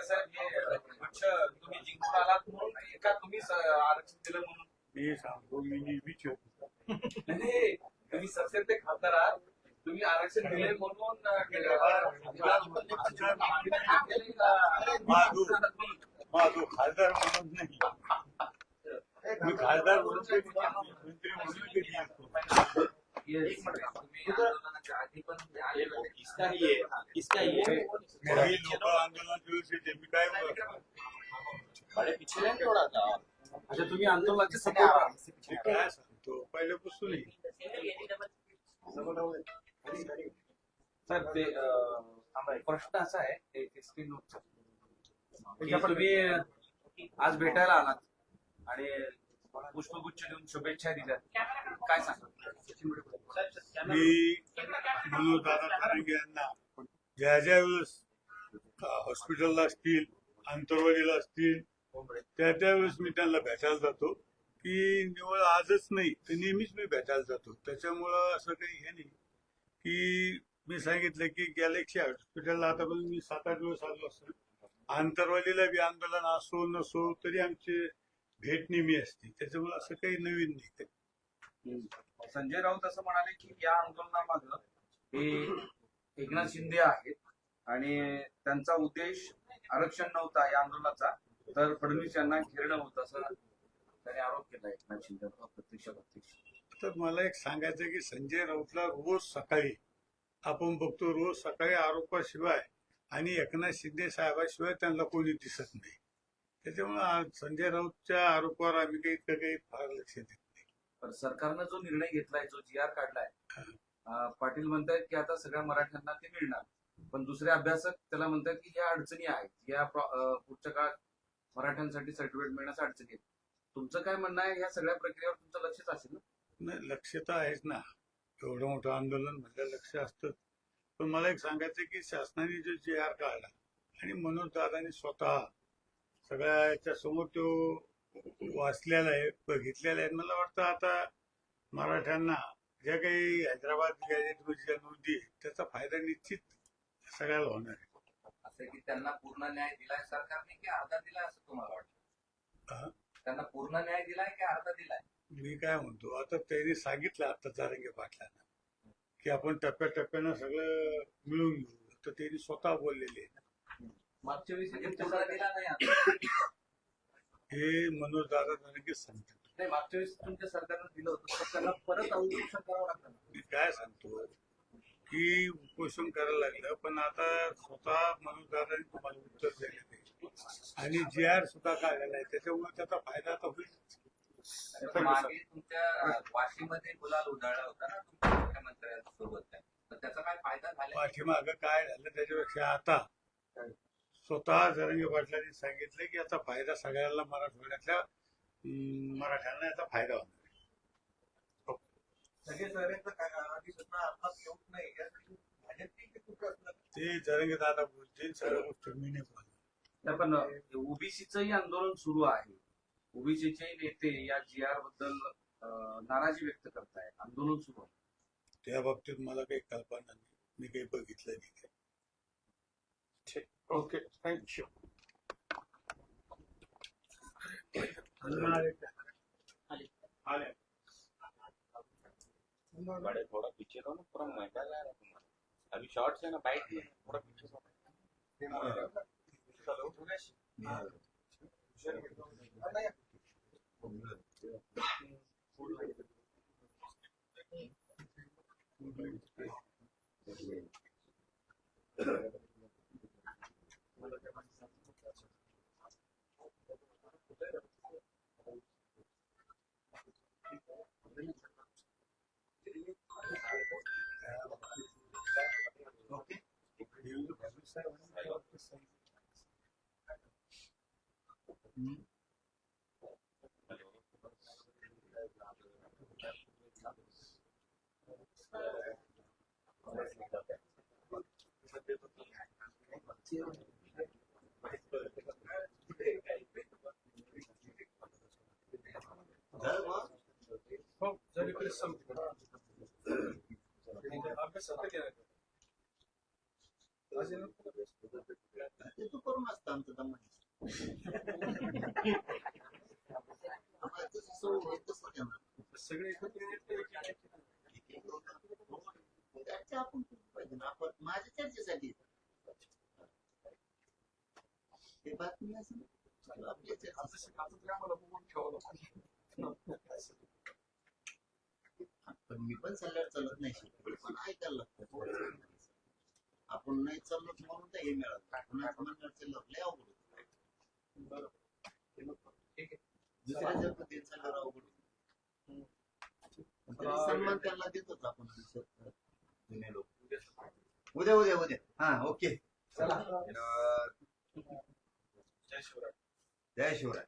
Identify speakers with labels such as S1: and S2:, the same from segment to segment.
S1: साहेब तुम्ही जिंकून आलात म्हणून नाही का तुम्हीच आरक्षण दिलं म्हणून
S2: मी सांगतो मी नेहमीच होतो
S1: नाही तुम्ही सत्याचे खासदार आहात तुम्ही आरक्षण दिले म्हणून अं, केलं.
S2: माझो खासदार म्हणून नाही मी खासदार म्हणून कधी नाही. मंत्री म्हणून कधी येतो
S1: Yes. तुम्ही आंदोलनाच्या आधी पण आले होते.
S3: किसका ये? किसका ये?
S2: मी लोक आंदोलनाच्या दिवशी ते मी काय बोलतो?
S3: बड़े पीछे रहेंगे थोड़ा सा।
S1: अच्छा तुम्ही आंदोलनाचे सपोर्ट
S2: पहिल्यापासून
S1: सर ते प्रश्न असा आहे तुम्ही आज भेटायला आलात आणि पुष्पगुच्छ देऊन शुभेच्छा दिल्या काय सांगा
S2: मी यांना ज्या ज्या वेळेस हॉस्पिटलला असतील आंतरवाडीला असतील त्या त्यावेळेस मी त्यांना भेटायला जातो की निवळ आजच नाही तर नेहमीच मी भेटायला जातो. त्याच्यामुळं असं काही हे नाही की मी सांगितलं की गॅलेक्सी हॉस्पिटलला आतापर्यंत मी सात आठ दिवस आलो असतो. आंतरवालीला बी आंदोलन असो नसो तरी आमचे भेट नेहमी असते. त्याच्यामुळे असं काही नवीन नाही
S1: संजय राऊत असं म्हणाले की या आंदोलनामध्ये हे एकनाथ शिंदे आहेत आणि त्यांचा उद्देश आरक्षण नव्हता या आंदोलनाचा. तर फडणवीस यांना घेरणं होतं असं त्याने आरोप केला एकनाथ शिंदे प्रत्यक्ष प्रत्यक्ष
S2: तर मला एक सांगायचं की संजय राऊतला रोज सकाळी आपण बघतो रोज सकाळी आरोपाशिवाय आणि एकनाथ शिंदे साहेबाशिवाय त्यांना कोणी दिसत नाही. त्याच्यामुळे संजय राऊतच्या आरोपावर आम्ही काही काही फार लक्ष देत नाही.
S1: पण सरकारनं जो निर्णय घेतलाय जो जी आर काढलाय पाटील म्हणतायत की आता सगळ्या मराठ्यांना ते मिळणार. पण दुसरे अभ्यासक त्याला म्हणतात की ह्या अडचणी आहेत. या पुढच्या काळात मराठ्यांसाठी सर्टिफिकेट मिळण्यास अडचणी आहेत. तुमचं काय म्हणणं आहे? या सगळ्या प्रक्रियेवर तुमचं लक्षच असेल ना?
S2: नाही लक्ष तर आहेच ना. एवढं मोठं आंदोलन म्हणजे लक्ष असतं पण मला एक सांगायचं की शासनाने जो जे आर काढला आणि मनोज दादानी स्वतः सगळ्याच्या समोर तो वाचलेला आहे बघितलेला आहे. मला वाटतं आता मराठ्यांना ज्या काही हैदराबाद गॅजेटमध्ये ज्या नोंदी त्याचा फायदा निश्चित सगळ्याला होणार आहे.
S4: असं की त्यांना पूर्ण न्याय दिलाय सरकारने की अर्धा दिलाय असं तुम्हाला? वाटतं त्यांना पूर्ण न्याय दिलाय की अर्धा दिलाय
S2: मी काय म्हणतो आता त्यांनी सांगितलं आता जारंगे पाटलांना की आपण टप्प्याटप्प्यानं सगळं मिळून घेऊ तर त्यांनी स्वतः बोललेले आहे.
S1: मागच्या वेळेस
S4: म्हणजे पूर्ण दिला नाही आता.
S2: हे मनोज दादा जारंगे सांगतात
S1: नाही मागच्या वेळेस तुमच्या सरकारनं दिलं होतं त्यांना परत अवघड करावं लागतं.
S2: मी काय सांगतो की उपोषण करायला लागलं पण आता स्वतः मनोज दादांनी तुम्हाला उत्तर आहे. आणि जी आर सुद्धा काढलेला आहे. त्याच्यामुळे त्याचा फायदा आता होईल.
S4: तर मागे तुमच्या वाशीमध्ये गुलाल उधळला होता ना तुमच्या मुख्यमंत्र्यांसोबत. तर त्याचा काय फायदा झाला?
S2: पाठीमागं काय झालं त्याच्यापेक्षा आता? स्वतः जरंगे पाटलांनी सांगितलं की याचा फायदा सगळ्यांना मराठवाड्यातल्या मराठ्यांना याचा फायदा होणार
S5: सगळे सर्वेचं काय आधी सुद्धा अर्थात नाही.
S2: ते जरंगे दादा बोलतील सगळ्या गोष्टी मी नाही बोलणार
S1: नाही, पण ओबीसीचंही आंदोलन सुरू आहे. ओबीसीचे नेते या जी आरबद्दल नाराजी व्यक्त करतायत. आंदोलन सुरू आहे.
S2: त्या बाबतीत मला काही कल्पना नाही. मी काही बघितलं नाही काही.
S3: ओके थैंक यू
S2: आले.
S3: बड़े थोड़ा पीछे रहो ना पूरा महंगा अभी शॉर्ट्स है ना बाइक है थोड़ा पीछे से हेलो
S5: हो सुनेश हो जरी तरी सांगतो अभ्यास आता केला
S6: ते तू करून असतं आमचं
S5: सगळे
S6: चर्चा आपण पाहिजे ना आपण माझ्या चर्चेसाठी ते बातमी असेल आपल्या चर्चेसाठी.
S5: आम्हाला बघून ठेवावं लागेल
S6: पण मी पण सल्ल्यावर चालत नाही पण ऐकायला लागतं नाही चाललो म्हणून तर हे मिळालं. आपण आपण चाललं लय अवघड होतं.
S5: ठीक आहे.
S6: दुसऱ्याच्या पद्धतीने चालल्यावर अवघड होतं. सन्मान त्यांना देतोच आपण जुने लोक. उद्या उद्या उद्या हा ओके.
S5: चला.
S6: जय शिवराय.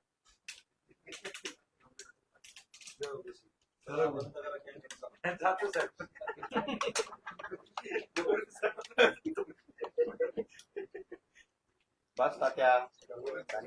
S1: जातो साहेब.
S3: बस तात्या. धन्यवाद.